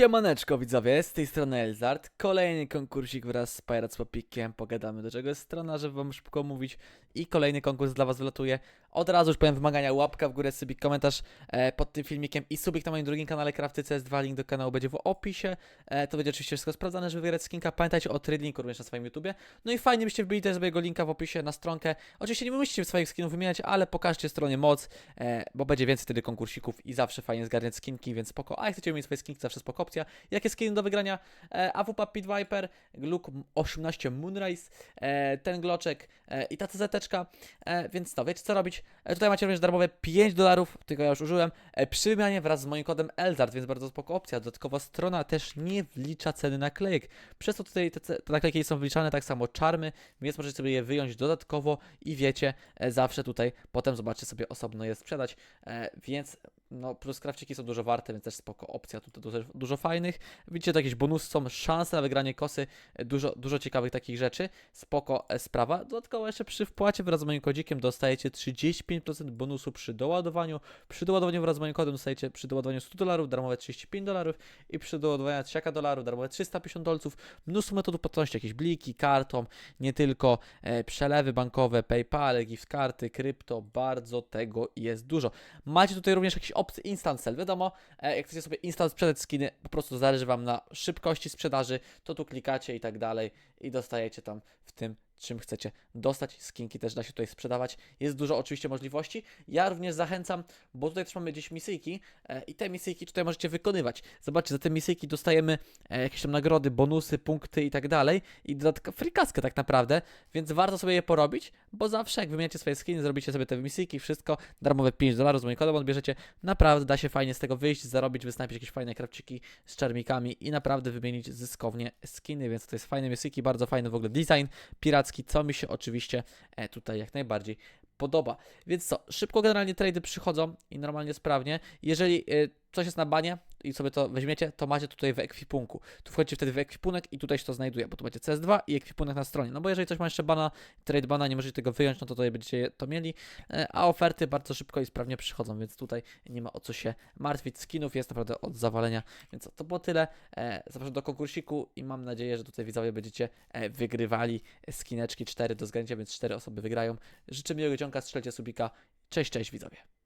Siemaneczko widzowie, z tej strony Elzard, kolejny konkursik wraz z Pirates Popikiem, pogadamy do czego jest strona, żeby wam szybko mówić. I kolejny konkurs dla was wylatuje. Od razu już powiem wymagania, łapka w górę, subik, komentarz e, pod tym filmikiem i subik na moim drugim kanale Crafty CS2, link do kanału będzie w opisie, e, to będzie oczywiście wszystko sprawdzane, żeby wygrać skinka, pamiętajcie o trade również na swoim YouTubie, no i fajnie byście wbili też sobie jego linka w opisie na stronkę, oczywiście nie musicie swoich skinów wymieniać, ale pokażcie stronie moc, e, bo będzie więcej wtedy konkursików i zawsze fajnie zgarniać skinki, więc spoko, a jak chcecie mieć swoje skinki, zawsze spoko opcja. Jakie skiny do wygrania? E, AWP Pit Viper, Glock 18 Moonrise, e, ten gloczek e, i ta CZ-teczka, e, więc to, wiecie co robić? E, tutaj macie również darmowe 5 dolarów, tylko ja już użyłem, e, przy wymianie wraz z moim kodem ELZARD, więc bardzo spoko opcja. Dodatkowo strona też nie wlicza ceny naklejek, przez to tutaj te, te naklejki są wliczane, tak samo czarmy, więc możecie sobie je wyjąć dodatkowo i wiecie, e, zawsze tutaj potem zobaczcie sobie osobno je sprzedać, więc no plus krawciki są dużo warte, więc też spoko opcja, tutaj dużo, dużo fajnych. Widzicie, to jakieś bonusy są, szanse na wygranie kosy, dużo, dużo ciekawych takich rzeczy, spoko sprawa. Dodatkowo jeszcze przy wpłacie wraz z moim kodzikiem dostajecie 35% bonusu przy doładowaniu, przy doładowaniu wraz z moim kodem dostajecie przy doładowaniu 100 dolarów, darmowe 35 dolarów i przy doładowaniu 3 dolarów, darmowe 350 dolców. Mnóstwo metod płatności, jakieś bliki, kartą, nie tylko e, przelewy bankowe, PayPal, gift karty, krypto, bardzo tego jest dużo. Macie tutaj również jakieś opcje instant sell. Wiadomo, e, jak chcecie sobie instant sprzedać skiny, po prostu zależy Wam na szybkości sprzedaży, to tu klikacie i tak dalej i dostajecie tam w tym czym chcecie dostać. Skinki też da się tutaj sprzedawać. Jest dużo oczywiście możliwości. Ja również zachęcam, bo tutaj też mamy gdzieś misyjki e, i te misyjki tutaj możecie wykonywać. Zobaczcie, za te misyjki dostajemy e, jakieś tam nagrody, bonusy, punkty i tak dalej i dodatkowo frikaskę tak naprawdę, więc warto sobie je porobić, bo zawsze jak wymieniacie swoje skiny, zrobicie sobie te misyjki, wszystko, darmowe 5 dolarów z moim kodem odbierzecie, naprawdę da się fajnie z tego wyjść, zarobić, wysnapić jakieś fajne krawciki z czarmikami i naprawdę wymienić zyskownie skiny, więc to jest fajne misyjki, bardzo fajny w ogóle design piracki, co mi się oczywiście e, tutaj jak najbardziej podoba. Więc co, szybko generalnie trady przychodzą i normalnie sprawnie. Jeżeli y, coś jest na banie i sobie to weźmiecie, to macie tutaj w ekwipunku. Tu wchodzicie wtedy w ekwipunek i tutaj się to znajduje, bo tu macie CS2 i ekwipunek na stronie. No bo jeżeli coś ma jeszcze bana, trade bana, nie możecie tego wyjąć, no to tutaj będziecie to mieli. E, A oferty bardzo szybko i sprawnie przychodzą, więc tutaj nie ma o co się martwić. Skinów jest naprawdę od zawalenia, więc to było tyle. E, Zapraszam do konkursiku i mam nadzieję, że tutaj widzowie będziecie e, wygrywali skineczki 4 do zgarnięcia, więc 4 osoby wygrają. Życzę miłego dzionka, strzelcie subika. Cześć, cześć widzowie.